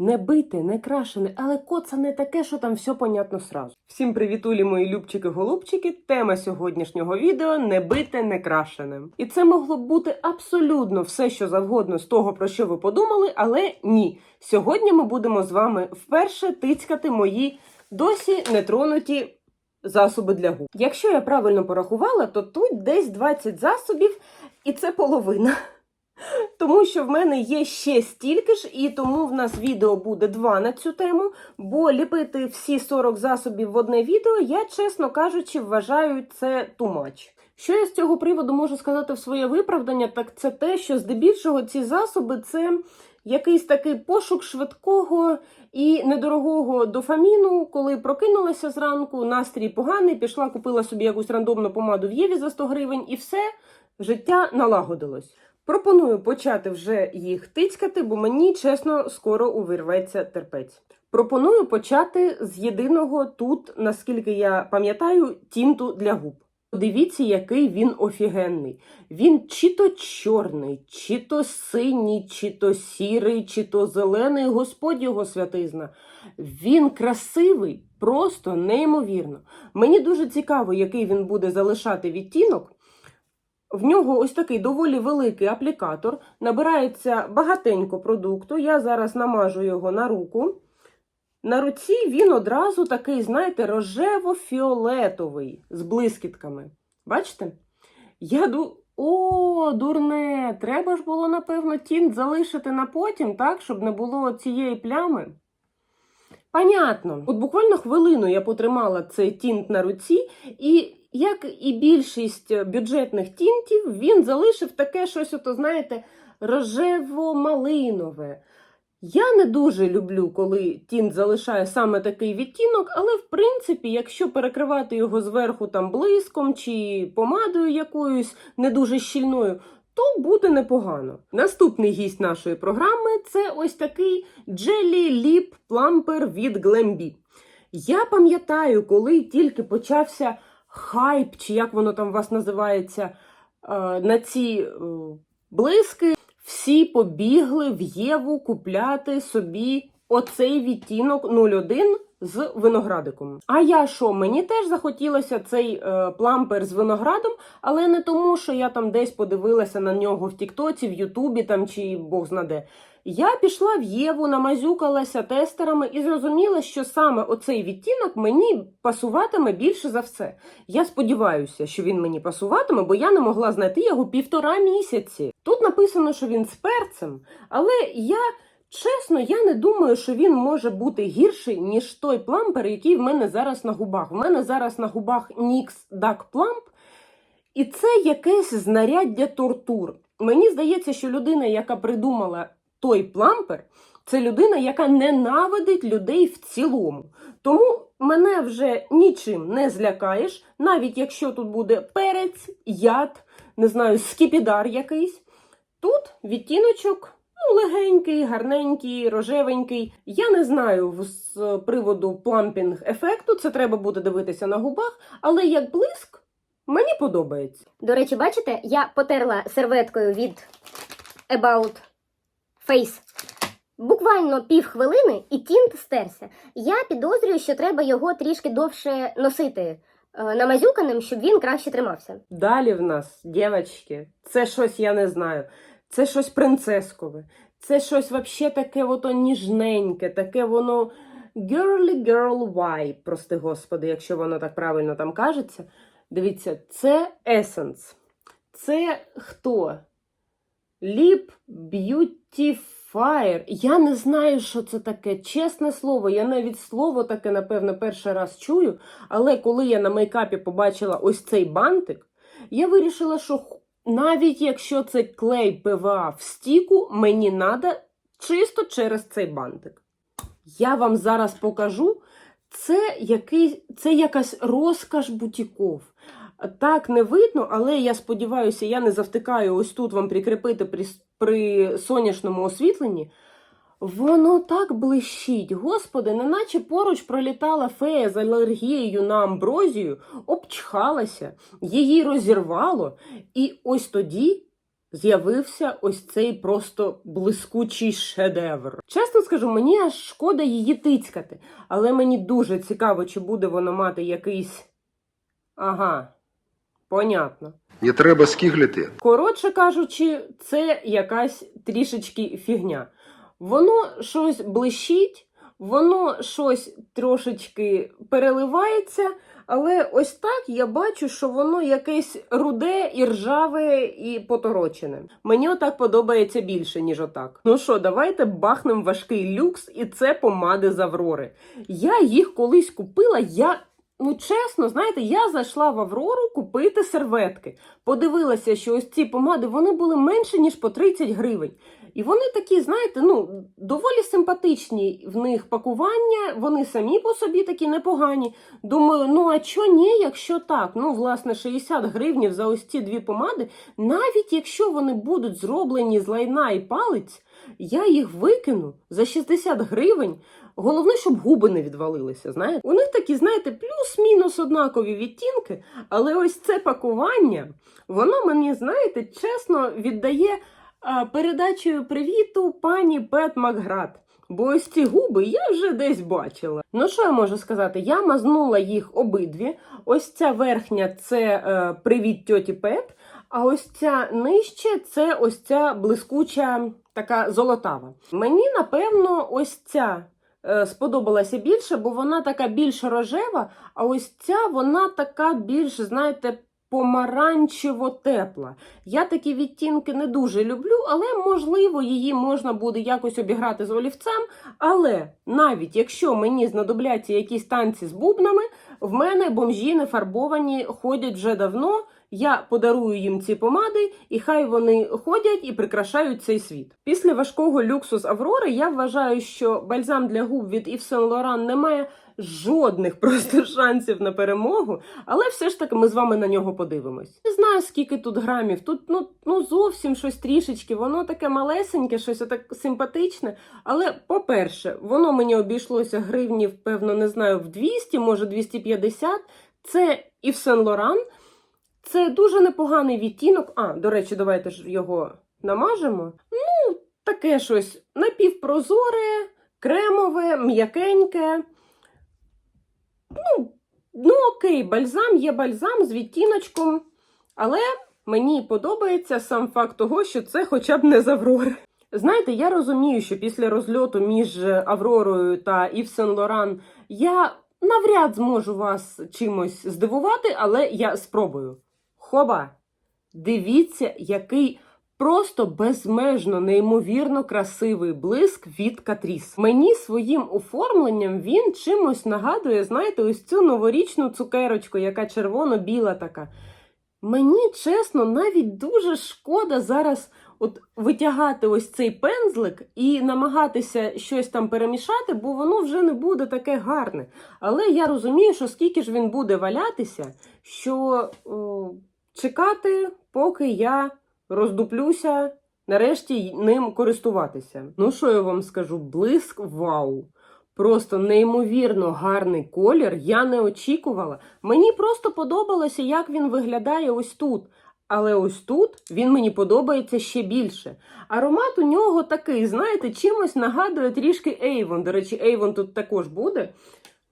Не бите, не крашене, але коца не таке, що там все понятно сразу. Всім привітулі, мої любчики-голубчики. Тема сьогоднішнього відео не бите, не крашене. І це могло б бути абсолютно все, що завгодно з того, про що ви подумали, але ні. Сьогодні ми будемо з вами вперше тицькати мої досі нетронуті засоби для губ. Якщо я правильно порахувала, то тут десь 20 засобів, і це половина. Тому що в мене є ще стільки ж, і тому в нас відео буде два на цю тему, бо ліпити всі 40 засобів в одне відео, я, чесно кажучи, вважаю це much. Що я з цього приводу можу сказати в своє виправдання, так це те, що здебільшого ці засоби це якийсь такий пошук швидкого і недорогого дофаміну, коли прокинулася зранку, настрій поганий, пішла, купила собі якусь рандомну помаду в Єві за 100 гривень, і все, життя налагодилось. Пропоную почати вже їх тицькати, бо мені, чесно, скоро увірветься терпець. Пропоную почати з єдиного тут, наскільки я пам'ятаю, тінту для губ. Подивіться, який він офігенний. Він чи то чорний, чи то синій, чи то сірий, чи то зелений, Господь його святизна. Він красивий, просто неймовірно. Мені дуже цікаво, який він буде залишати відтінок. В нього ось такий доволі великий аплікатор, набирається багатенько продукту. Я зараз намажу його на руку. На руці він одразу такий, знаєте, рожево-фіолетовий з блискітками. Бачите? Я ду... О, дурне! Треба ж було, напевно, тінт залишити на потім, так, щоб не було цієї плями. Понятно. От буквально хвилину я потримала цей тінт на руці, і як і більшість бюджетних тінтів, він залишив таке щось, ото, знаєте, рожево-малинове. Я не дуже люблю, коли тінт залишає саме такий відтінок, але в принципі, якщо перекривати його зверху там блиском чи помадою якоюсь не дуже щільною, то буде непогано. Наступний гість нашої програми це ось такий Jelly Lip Plumper від Glambi. Я пам'ятаю, коли тільки почався хайп, чи як воно там у вас називається, е, на ці е, блиски, всі побігли в Єву купляти собі оцей відтінок 01 з виноградиком. А я що? Мені теж захотілося цей е, плампер з виноградом, але не тому, що я там десь подивилася на нього в Тіктоці, в Ютубі там чи Бог знаде. Я пішла в Єву, намазюкалася тестерами і зрозуміла, що саме оцей відтінок мені пасуватиме більше за все. Я сподіваюся, що він мені пасуватиме, бо я не могла знайти його півтора місяці. Тут написано, що він з перцем, але я. Чесно, я не думаю, що він може бути гірший, ніж той плампер, який в мене зараз на губах. В мене зараз на губах NYX Duck Plump, і це якесь знаряддя тортур. Мені здається, що людина, яка придумала той плампер, це людина, яка ненавидить людей в цілому. Тому мене вже нічим не злякаєш, навіть якщо тут буде перець, яд, не знаю, скіпідар якийсь. Тут відтіночок. Ну, легенький, гарненький, рожевенький. Я не знаю з приводу плампінг ефекту, це треба буде дивитися на губах, але як блиск мені подобається. До речі, бачите, я потерла серветкою від About Face. Буквально пів хвилини і тінт стерся. Я підозрюю, що треба його трішки довше носити е, намазюканим, щоб він краще тримався. Далі в нас, дівчатки, це щось я не знаю. Це щось принцескове. Це щось вообще таке ото ніжненьке, таке воно girly girl vibe, прости господи, якщо воно так правильно там кажеться. Дивіться, це Essence. Це хто? Lip Beautifier. Я не знаю, що це таке. Чесне слово, я навіть слово таке, напевно, перший раз чую. Але коли я на мейкапі побачила ось цей бантик, я вирішила, що навіть якщо це клей ПВА в стіку, мені треба чисто через цей бантик. Я вам зараз покажу. Це, який, це якась розкаш бутіков. Так не видно, але я сподіваюся, я не завтикаю ось тут вам прикріпити при, при сонячному освітленні. Воно так блищить, господи, неначе поруч пролітала фея з алергією на амброзію, обчхалася, її розірвало, і ось тоді з'явився ось цей просто блискучий шедевр. Чесно скажу, мені аж шкода її тицькати, але мені дуже цікаво, чи буде воно мати якийсь. Ага, понятно. Не треба скиглити. Коротше кажучи, це якась трішечки фігня. Воно щось блищить, воно щось трошечки переливається, але ось так я бачу, що воно якесь руде і ржаве і поторочене. Мені отак подобається більше, ніж отак. Ну що, давайте бахнем важкий люкс, і це помади з Аврори. Я їх колись купила. Я ну чесно, знаєте, я зайшла в Аврору купити серветки. Подивилася, що ось ці помади вони були менше ніж по 30 гривень. І вони такі, знаєте, ну доволі симпатичні в них пакування. Вони самі по собі такі непогані. Думаю, ну а чо ні, якщо так? Ну, власне, 60 гривнів за ось ці дві помади, навіть якщо вони будуть зроблені з лайна і палець, я їх викину за 60 гривень. Головне, щоб губи не відвалилися. Знаєте, у них такі, знаєте, плюс-мінус однакові відтінки, але ось це пакування, воно мені, знаєте, чесно віддає передачею привіту пані Пет Макград. Бо ось ці губи я вже десь бачила. Ну що я можу сказати? Я мазнула їх обидві. Ось ця верхня це е, привіт тьоті Пет, а ось ця нижче це ось ця блискуча така золотава. Мені, напевно, ось ця е, сподобалася більше, бо вона така більш рожева, а ось ця вона така більш, знаєте, помаранчево тепла. Я такі відтінки не дуже люблю, але можливо її можна буде якось обіграти з олівцем. Але навіть якщо мені знадобляться якісь танці з бубнами, в мене бомжі не фарбовані ходять вже давно. Я подарую їм ці помади, і хай вони ходять і прикрашають цей світ. Після важкого люксу з Аврори я вважаю, що бальзам для губ від Yves Saint Laurent не жодних просто шансів на перемогу, але все ж таки ми з вами на нього подивимось. Не знаю, скільки тут грамів. Тут ну, ну зовсім щось трішечки, воно таке малесеньке, щось так симпатичне. Але, по-перше, воно мені обійшлося гривнів, певно, не знаю, в 200, може 250. Це Yves Saint Laurent. Це дуже непоганий відтінок. А, до речі, давайте ж його намажемо. Ну, таке щось напівпрозоре, кремове, м'якеньке. Ну, ну окей, бальзам є бальзам з відтіночком, але мені подобається сам факт того, що це хоча б не з Аврори. Знаєте, я розумію, що після розльоту між Авророю та Yves Saint Laurent я навряд зможу вас чимось здивувати, але я спробую. Хоба! Дивіться, який просто безмежно неймовірно красивий блиск від Катріс. Мені своїм оформленням він чимось нагадує, знаєте, ось цю новорічну цукерочку, яка червоно-біла така. Мені чесно, навіть дуже шкода зараз от витягати ось цей пензлик і намагатися щось там перемішати, бо воно вже не буде таке гарне. Але я розумію, що скільки ж він буде валятися, що о, чекати, поки я роздуплюся, нарешті ним користуватися. Ну, що я вам скажу? Блиск вау! Просто неймовірно гарний колір. Я не очікувала. Мені просто подобалося, як він виглядає ось тут. Але ось тут він мені подобається ще більше. Аромат у нього такий, знаєте, чимось нагадує трішки Avon. До речі, Avon тут також буде.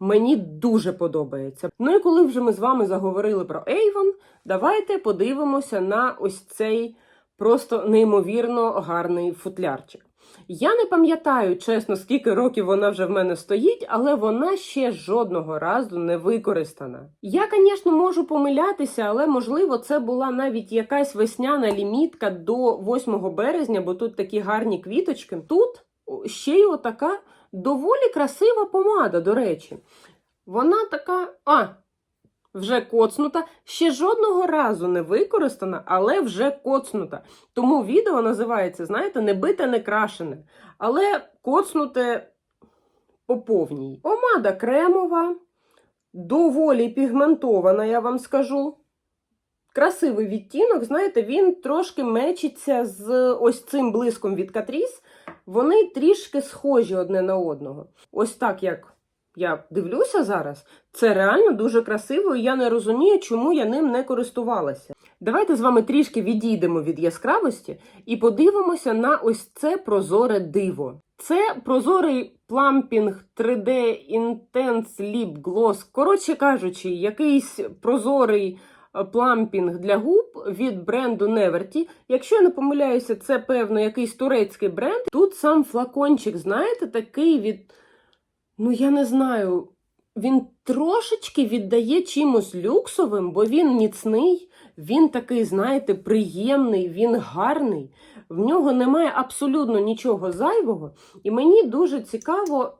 Мені дуже подобається. Ну і коли вже ми з вами заговорили про Avon, давайте подивимося на ось цей просто неймовірно гарний футлярчик. Я не пам'ятаю, чесно, скільки років вона вже в мене стоїть, але вона ще жодного разу не використана. Я, звісно, можу помилятися, але можливо це була навіть якась весняна лімітка до 8 березня, бо тут такі гарні квіточки. Тут ще й отака доволі красива помада, до речі. Вона така. А, вже коцнута, ще жодного разу не використана, але вже коцнута. Тому відео називається, знаєте, не бите, не крашене, але коцнуте по повній. Помада кремова, доволі пігментована, я вам скажу. Красивий відтінок, знаєте, він трошки мечиться з ось цим блиском від Катріс. Вони трішки схожі одне на одного. Ось так як я дивлюся зараз, це реально дуже красиво, і я не розумію, чому я ним не користувалася. Давайте з вами трішки відійдемо від яскравості і подивимося на ось це прозоре диво. Це прозорий плампінг 3D Intense Lip Gloss. Коротше кажучи, якийсь прозорий е, плампінг для губ від бренду Neverty. Якщо я не помиляюся, це певно якийсь турецький бренд. Тут сам флакончик, знаєте, такий від. Ну, я не знаю. Він трошечки віддає чимось люксовим, бо він міцний, він такий, знаєте, приємний, він гарний. В нього немає абсолютно нічого зайвого. І мені дуже цікаво,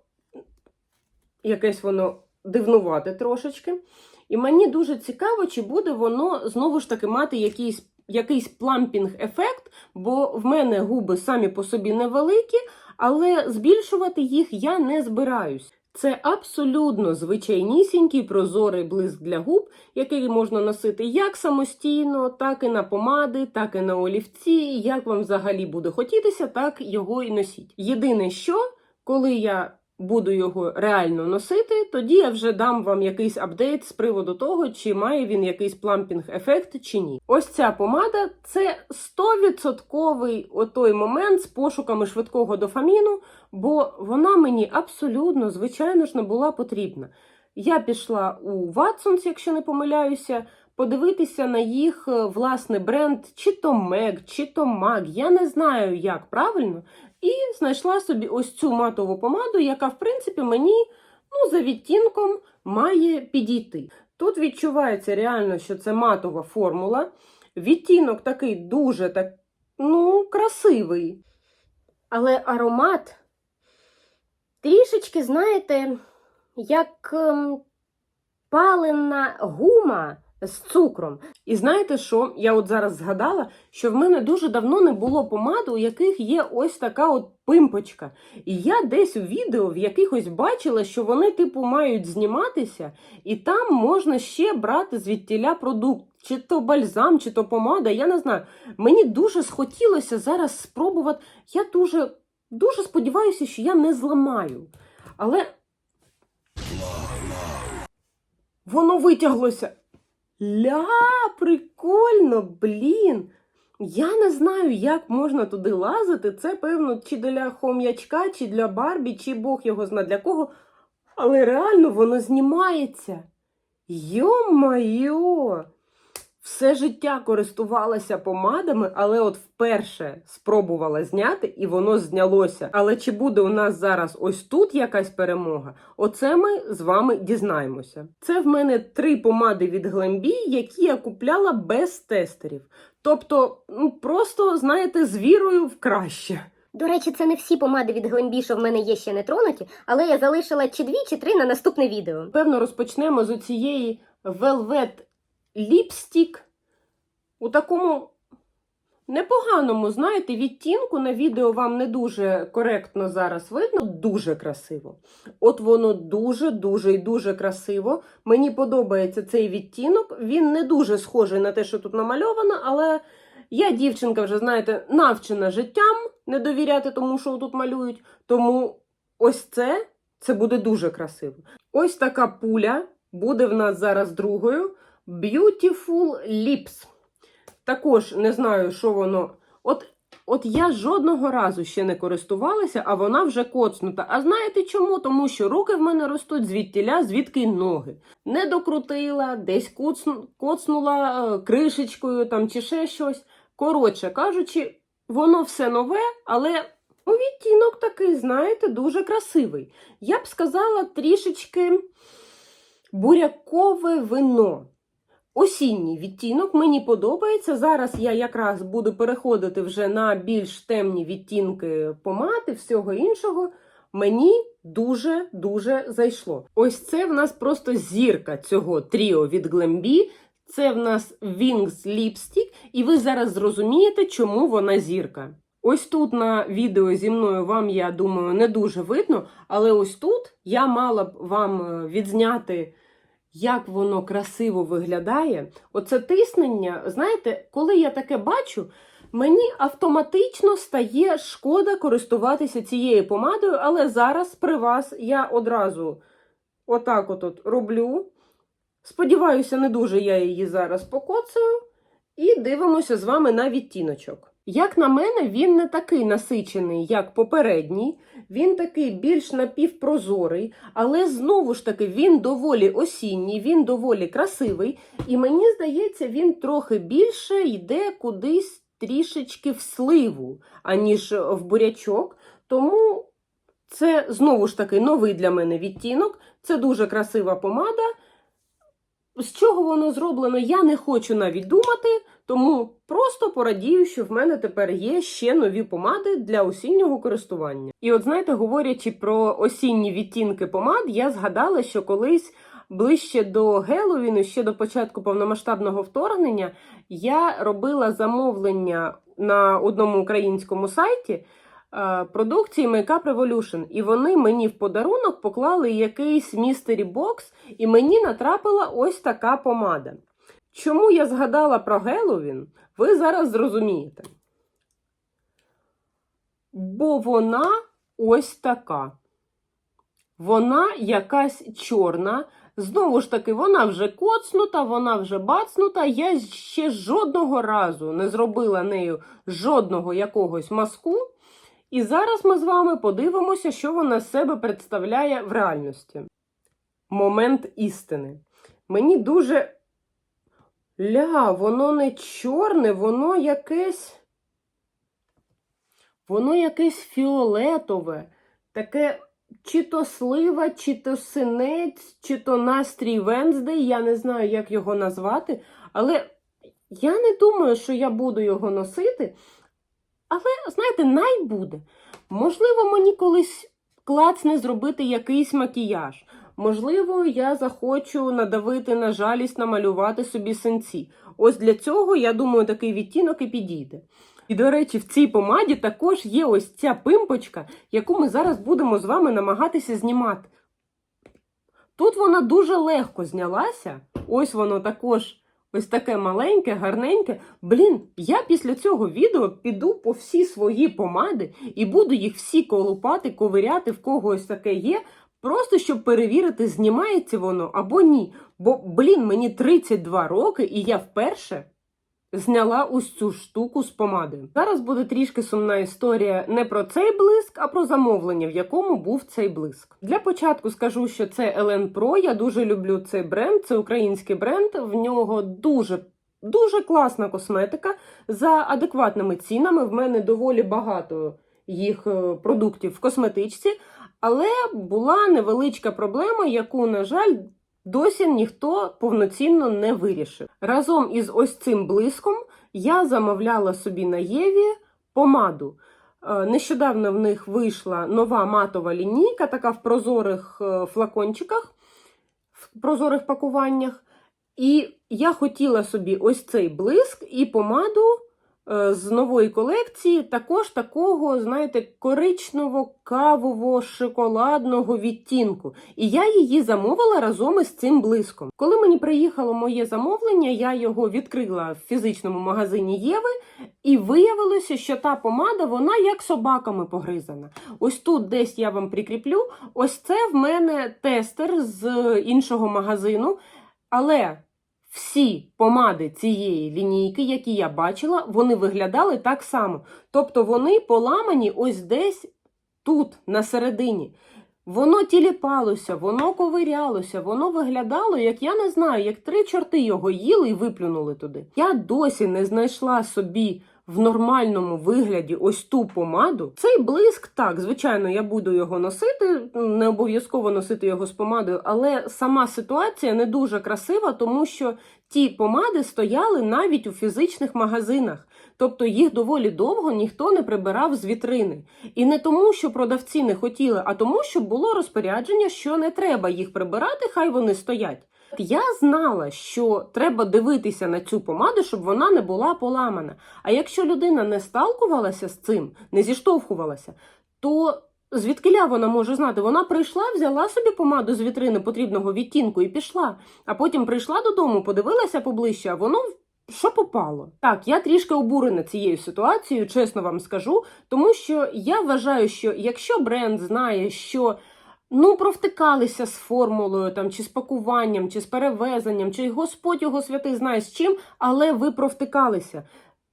якесь воно дивнувате трошечки. І мені дуже цікаво, чи буде воно знову ж таки мати якийсь, якийсь плампінг-ефект, бо в мене губи самі по собі невеликі, але збільшувати їх я не збираюсь. Це абсолютно звичайнісінький прозорий блиск для губ, який можна носити як самостійно, так і на помади, так і на олівці. Як вам взагалі буде хотітися, так його і носіть. Єдине, що коли я буду його реально носити, тоді я вже дам вам якийсь апдейт з приводу того, чи має він якийсь плампінг-ефект чи ні. Ось ця помада це 100% отой момент з пошуками швидкого дофаміну, бо вона мені абсолютно, звичайно ж, не була потрібна. Я пішла у Watsons, якщо не помиляюся, подивитися на їх е, власний бренд, чи то Meg, чи то MAG, я не знаю, як правильно, і знайшла собі ось цю матову помаду, яка, в принципі, мені ну, за відтінком має підійти. Тут відчувається реально, що це матова формула. Відтінок такий дуже так, ну, красивий. Але аромат трішечки, знаєте, як ем, палена гума з цукром. І знаєте що? Я от зараз згадала, що в мене дуже давно не було помад, у яких є ось така от пимпочка. І я десь у відео в якихось бачила, що вони, типу, мають зніматися, і там можна ще брати звідтіля продукт. Чи то бальзам, чи то помада, я не знаю. Мені дуже схотілося зараз спробувати. Я дуже, дуже сподіваюся, що я не зламаю. Але воно витяглося. Ля, прикольно, блін. Я не знаю, як можна туди лазити. Це, певно, чи для хом'ячка, чи для Барбі, чи Бог його зна для кого. Але реально воно знімається. Йо-майо! Все життя користувалася помадами, але от вперше спробувала зняти, і воно знялося. Але чи буде у нас зараз ось тут якась перемога? Оце ми з вами дізнаємося. Це в мене три помади від Glambi, які я купляла без тестерів. Тобто, ну просто, знаєте, з вірою в краще. До речі, це не всі помади від Glambi, що в мене є ще не тронуті, але я залишила чи дві, чи три на наступне відео. Певно, розпочнемо з цієї Velvet Lipstick у такому непоганому, знаєте, відтінку. На відео вам не дуже коректно зараз видно. Дуже красиво. От воно дуже-дуже і дуже красиво. Мені подобається цей відтінок. Він не дуже схожий на те, що тут намальовано, але я, дівчинка, вже, знаєте, навчена життям не довіряти тому, що тут малюють. Тому ось це, це буде дуже красиво. Ось така пуля буде в нас зараз другою. Beautiful Lips. Також не знаю, що воно. От, от я жодного разу ще не користувалася, а вона вже коцнута. А знаєте чому? Тому що руки в мене ростуть звідтіля, звідки ноги. Не докрутила, десь коцну, коцнула е, кришечкою там чи ще щось. Коротше кажучи, воно все нове, але ну, відтінок такий, знаєте, дуже красивий. Я б сказала трішечки бурякове вино. Осінній відтінок мені подобається. Зараз я якраз буду переходити вже на більш темні відтінки помади, всього іншого. Мені дуже-дуже зайшло. Ось це в нас просто зірка цього тріо від Glambi. Це в нас Wings Lipstick, і ви зараз зрозумієте, чому вона зірка. Ось тут на відео зі мною вам, я думаю, не дуже видно, але ось тут я мала б вам е, відзняти як воно красиво виглядає. Оце тиснення, знаєте, коли я таке бачу, мені автоматично стає шкода користуватися цією помадою, але зараз при вас я одразу отак от, роблю. Сподіваюся, не дуже я її зараз покоцаю. І дивимося з вами на відтіночок. Як на мене, він не такий насичений, як попередній. Він такий більш напівпрозорий, але знову ж таки він доволі осінній, він доволі красивий. І мені здається, він трохи більше йде кудись трішечки в сливу, аніж в бурячок. Тому це знову ж таки новий для мене відтінок. Це дуже красива помада. З чого воно зроблено, я не хочу навіть думати, тому просто порадію, що в мене тепер є ще нові помади для осіннього користування. І от знаєте, говорячи про осінні відтінки помад, я згадала, що колись ближче до Геловіну, ще до початку повномасштабного вторгнення, я робила замовлення на одному українському сайті е, продукції Makeup Revolution. І вони мені в подарунок поклали якийсь mystery box, і мені натрапила ось така помада. Чому я згадала про Геловін, ви зараз зрозумієте. Бо вона ось така. Вона якась чорна. Знову ж таки, вона вже коцнута, вона вже бацнута. Я ще жодного разу не зробила нею жодного якогось маску. І зараз ми з вами подивимося, що вона з себе представляє в реальності. Момент істини. Мені дуже. Ля, воно не чорне, воно якесь. Воно якесь фіолетове, таке чи то слива, чи то синець, чи то настрій Венздей, я не знаю, як його назвати, але я не думаю, що я буду його носити. Але, знаєте, най буде. Можливо, мені колись клацне зробити якийсь макіяж. Можливо, я захочу надавити на жалість, намалювати собі синці. Ось для цього, я думаю, такий відтінок і підійде. І, до речі, в цій помаді також є ось ця пимпочка, яку ми зараз будемо з вами намагатися знімати. Тут вона дуже легко знялася. Ось воно також ось таке маленьке, гарненьке. Блін, я після цього відео піду по всі свої помади і буду їх всі колупати, ковиряти, в кого ось таке є. Просто щоб перевірити, знімається воно або ні. Бо, блін, мені 32 роки, і я вперше зняла ось цю штуку з помадою. Зараз буде трішки сумна історія не про цей блиск, а про замовлення, в якому був цей блиск. Для початку скажу, що це LN Pro. Я дуже люблю цей бренд, це український бренд. В нього дуже. Дуже класна косметика за адекватними цінами. В мене доволі багато їх е, продуктів в косметичці, але була невеличка проблема, яку, на жаль, досі ніхто повноцінно не вирішив. Разом із ось цим блиском я замовляла собі на Єві помаду. Е, Нещодавно в них вийшла нова матова лінійка, така в прозорих е, флакончиках, в прозорих пакуваннях. І я хотіла собі ось цей блиск і помаду з нової колекції, також такого, знаєте, коричнево-кавово-шоколадного відтінку. І я її замовила разом із цим блиском. Коли мені приїхало моє замовлення, я його відкрила в фізичному магазині Єви, і виявилося, що та помада вона як собаками погризана. Ось тут десь я вам прикріплю. Ось це в мене тестер з іншого магазину. Але всі помади цієї лінійки, які я бачила, вони виглядали так само. Тобто вони поламані ось десь тут, на середині. Воно тіліпалося, воно ковирялося, воно виглядало, як я не знаю, як три чорти його їли і виплюнули туди. Я досі не знайшла собі в нормальному вигляді ось ту помаду. Цей блиск, так, звичайно, я буду його носити, не обов'язково носити його з помадою, але сама ситуація не дуже красива, тому що ті помади стояли навіть у фізичних магазинах. Тобто їх доволі довго ніхто не прибирав з вітрини. І не тому, що продавці не хотіли, а тому, що було розпорядження, що не треба їх прибирати, хай вони стоять. Я знала, що треба дивитися на цю помаду, щоб вона не була поламана. А якщо людина не сталкувалася з цим, не зіштовхувалася, то звідкиля вона може знати? Вона прийшла, взяла собі помаду з вітрини потрібного відтінку і пішла. А потім прийшла додому, подивилася поближче, а воно що попало? Так, я трішки обурена цією ситуацією, чесно вам скажу, тому що я вважаю, що якщо бренд знає, що ну, провтикалися з формулою, там, чи з пакуванням, чи з перевезенням, чи Господь його святий знає з чим, але ви провтикалися.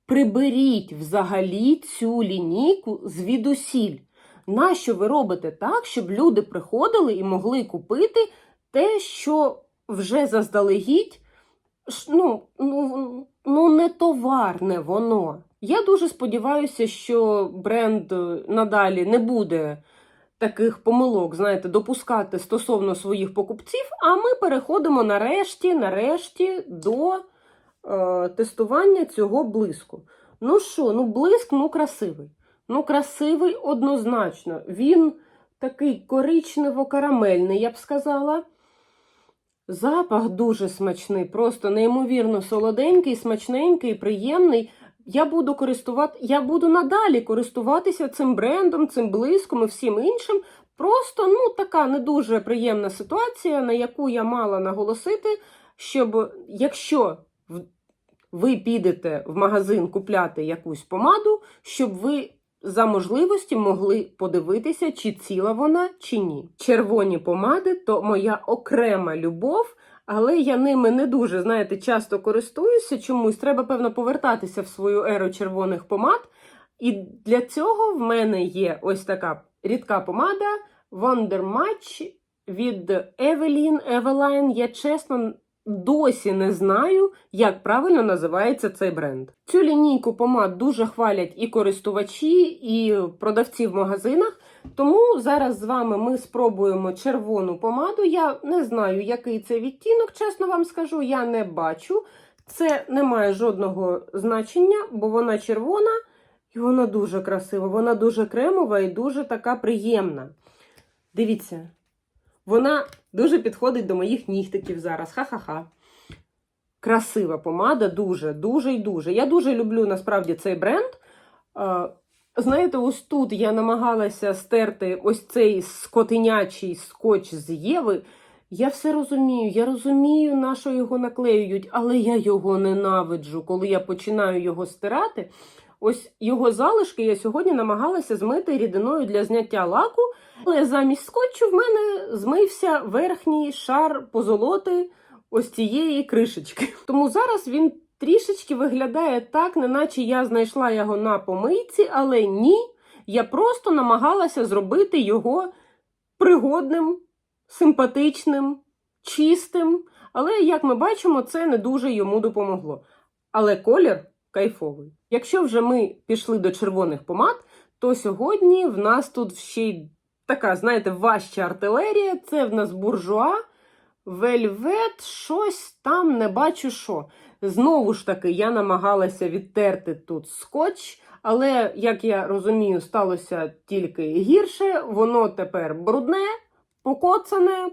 Приберіть взагалі цю лінійку звідусіль. Нащо ви робите так, щоб люди приходили і могли купити те, що вже заздалегідь, ну, ну, ну не товар, не воно. Я дуже сподіваюся, що бренд е, надалі не буде таких помилок, знаєте, допускати стосовно своїх покупців, а ми переходимо нарешті, нарешті до е, тестування цього блиску. Ну що, ну блиск, ну красивий. Ну, красивий однозначно. Він такий коричнево-карамельний, я б сказала. Запах дуже смачний, просто неймовірно солоденький, смачненький, приємний. Я буду користувати, я буду надалі користуватися цим брендом, цим блиском і всім іншим. Просто ну така не дуже приємна ситуація, на яку я мала наголосити, щоб якщо ви підете в магазин купляти якусь помаду, щоб ви за можливості могли подивитися, чи ціла вона, чи ні. Червоні помади то моя окрема любов, але я ними не дуже, знаєте, часто користуюся чомусь. Треба, певно, повертатися в свою еру червоних помад. І для цього в мене є ось така рідка помада Wonder Match від Evelyn. Eveline. Я чесно досі не знаю, як правильно називається цей бренд. Цю лінійку помад дуже хвалять і користувачі, і продавці в магазинах. Тому зараз з вами ми спробуємо червону помаду. Я не знаю, який це відтінок, чесно вам скажу, я не бачу. Це не має жодного значення, бо вона червона і вона дуже красива, вона дуже кремова і дуже така приємна. Дивіться, вона дуже підходить до моїх нігтиків зараз. Ха-ха-ха. Красива помада, дуже, дуже і дуже. Я дуже люблю насправді цей бренд. Е, Знаєте, ось тут я намагалася стерти ось цей скотинячий скотч з Єви. Я все розумію, я розумію, на що його наклеюють, але я його ненавиджу, коли я починаю його стирати. Ось його залишки я сьогодні намагалася змити рідиною для зняття лаку, але замість скотчу в мене змився верхній шар позолоти ось цієї кришечки. Тому зараз він трішечки виглядає так, неначе я знайшла його на помийці, але ні, я просто намагалася зробити його пригодним, симпатичним, чистим. Але, як ми бачимо, це не дуже йому допомогло. Але колір кайфовий. Якщо вже ми пішли до червоних помад, то сьогодні в нас тут ще й така, знаєте, важча артилерія. Це в нас буржуа, вельвет, щось там не бачу що. Знову ж таки, я намагалася відтерти тут скотч, але, як я розумію, сталося тільки гірше. Воно тепер брудне, покоцане,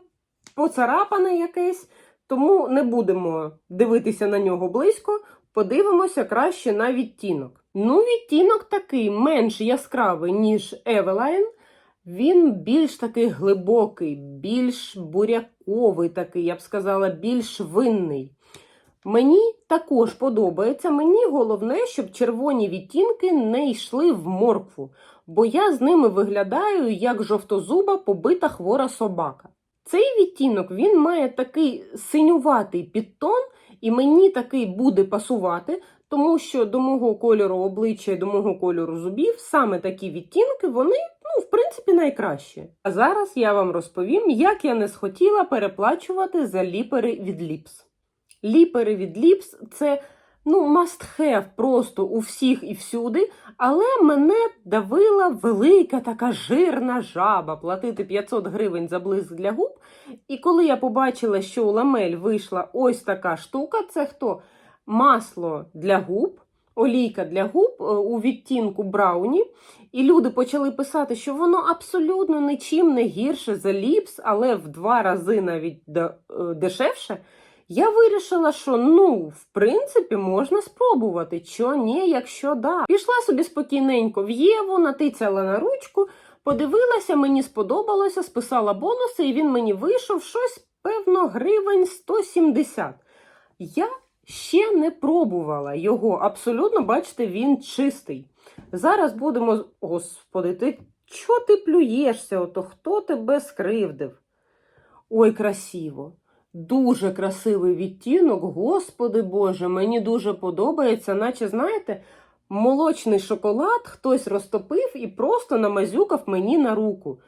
поцарапане якесь. Тому не будемо дивитися на нього близько, подивимося краще на відтінок. Ну, відтінок такий менш яскравий, ніж Eveline. Він більш такий глибокий, більш буряковий такий, я б сказала, більш винний. Мені також подобається. Мені головне, щоб червоні відтінки не йшли в моркву, бо я з ними виглядаю як жовтозуба побита хвора собака. Цей відтінок він має такий синюватий підтон, і мені такий буде пасувати, тому що до мого кольору обличчя і до мого кольору зубів саме такі відтінки, вони, ну, в принципі, найкращі. А зараз я вам розповім, як я не схотіла переплачувати за ліпери від ліпс. Ліпери від ліпс це ну, must have просто у всіх і всюди, але мене давила велика така жирна жаба платити 500 гривень за блиск для губ. І коли я побачила, що у ламель вийшла ось така штука, це хто? Масло для губ, олійка для губ е, у відтінку брауні. І люди почали писати, що воно абсолютно нічим не гірше за ліпс, але в два рази навіть е, дешевше. Я вирішила, що ну, в принципі, можна спробувати. Чо ні, якщо да. Пішла собі спокійненько в Єву, натицяла на ручку, подивилася, мені сподобалося, списала бонуси, і він мені вийшов щось, певно, гривень 170. Я ще не пробувала його. Абсолютно, бачите, він чистий. Зараз будемо. Господи, ти Чо ти плюєшся? Ото хто тебе скривдив? Ой, красиво. Дуже красивий відтінок, господи Боже, мені дуже подобається, наче, знаєте, молочний шоколад хтось розтопив і просто намазюкав мені на руку.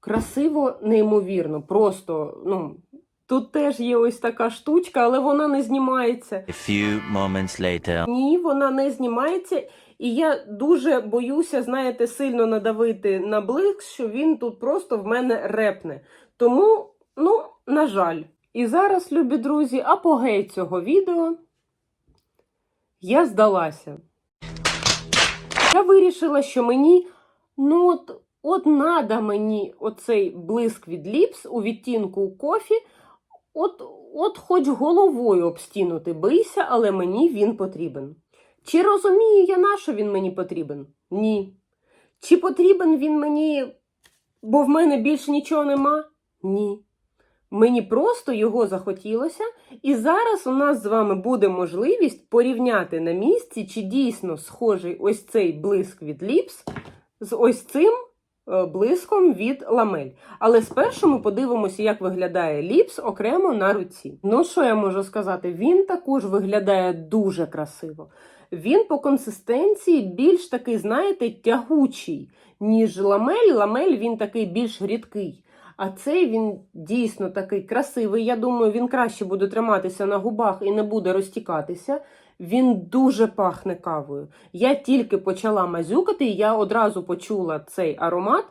Красиво, неймовірно, просто, ну, тут теж є ось така штучка, але вона не знімається. A few moments later. Ні, вона не знімається. І я дуже боюся, знаєте, сильно надавити на блиск, що він тут просто в мене репне. Тому, ну, на жаль. І зараз, любі друзі, апогей цього відео. Я здалася. Я вирішила, що мені, ну от, от надо мені оцей блиск від ліпс у відтінку кофі. От, от хоч головою об стіну ти бийся, але мені він потрібен. Чи розумію я, на що він мені потрібен? Ні. Чи потрібен він мені, бо в мене більше нічого нема? Ні. Мені просто його захотілося, і зараз у нас з вами буде можливість порівняти на місці, чи дійсно схожий ось цей блиск від ліпс з ось цим е, блиском від ламель. Але спершу ми подивимося, як виглядає ліпс окремо на руці. Ну, що я можу сказати? Він також виглядає дуже красиво. Він по консистенції більш такий, знаєте, тягучий, ніж ламель. Ламель він такий більш рідкий. А цей він дійсно такий красивий. Я думаю, він краще буде триматися на губах і не буде розтікатися. Він дуже пахне кавою. Я тільки почала мазюкати, і я одразу почула цей аромат.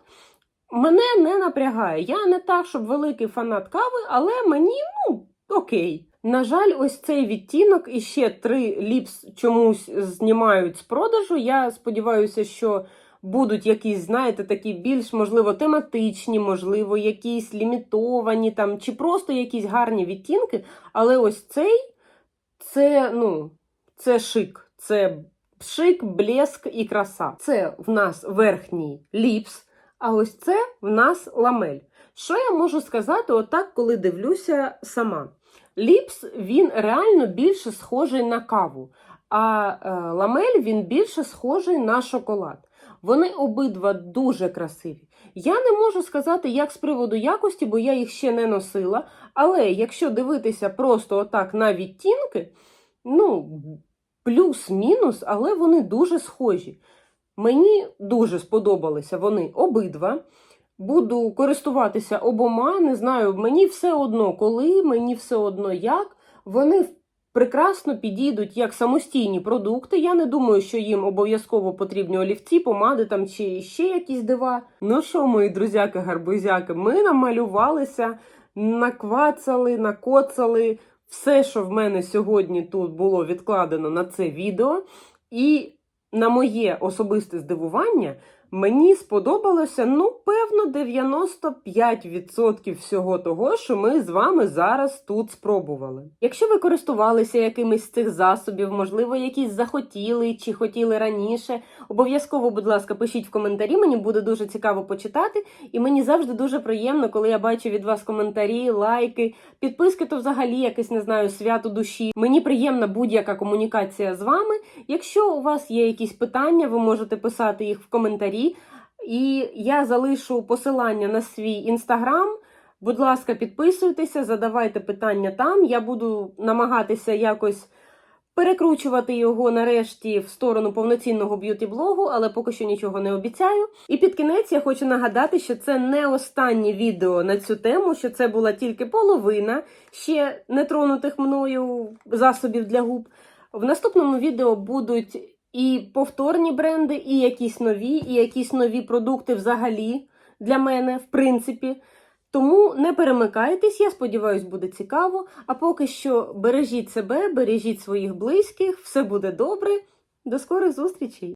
Мене не напрягає. Я не так, щоб великий фанат кави, але мені, ну, окей. На жаль, ось цей відтінок і ще три ліпс чомусь знімають з продажу. Я сподіваюся, що будуть якісь, знаєте, такі більш, можливо, тематичні, можливо, якісь лімітовані там, чи просто якісь гарні відтінки. Але ось цей це, ну, це шик. Це шик, блеск і краса. Це в нас верхній ліпс, а ось це в нас ламель. Що я можу сказати, отак, коли дивлюся сама? Ліпс він реально більше схожий на каву, а е, ламель він більше схожий на шоколад. Вони обидва дуже красиві. Я не можу сказати, як з приводу якості, бо я їх ще не носила. Але якщо дивитися просто отак на відтінки, ну, плюс-мінус, але вони дуже схожі. Мені дуже сподобалися вони обидва. Буду користуватися обома. Не знаю, мені все одно коли, мені все одно як. Вони прекрасно підійдуть як самостійні продукти. Я не думаю, що їм обов'язково потрібні олівці, помади там чи ще якісь дива. Ну що, мої друзяки-гарбузяки, ми намалювалися, наквацали, накоцали все, що в мене сьогодні тут було відкладено на це відео. І на моє особисте здивування, мені сподобалося, ну, певно, 95% всього того, що ми з вами зараз тут спробували. Якщо ви користувалися якимись з цих засобів, можливо, якісь захотіли чи хотіли раніше, обов'язково, будь ласка, пишіть в коментарі, мені буде дуже цікаво почитати. І мені завжди дуже приємно, коли я бачу від вас коментарі, лайки, підписки, то взагалі якесь, не знаю, свято душі. Мені приємна будь-яка комунікація з вами. Якщо у вас є якісь питання, ви можете писати їх в коментарі. І я залишу посилання на свій інстаграм. Будь ласка, підписуйтеся, задавайте питання там. Я буду намагатися якось перекручувати його нарешті в сторону повноцінного б'юті-блогу, але поки що нічого не обіцяю. І під кінець я хочу нагадати, що це не останнє відео на цю тему, що це була тільки половина ще не тронутих мною засобів для губ. В наступному відео будуть і повторні бренди, і якісь нові, і якісь нові продукти взагалі для мене, в принципі. Тому не перемикайтесь, я сподіваюся, буде цікаво. А поки що бережіть себе, бережіть своїх близьких, все буде добре. До скорих зустрічей!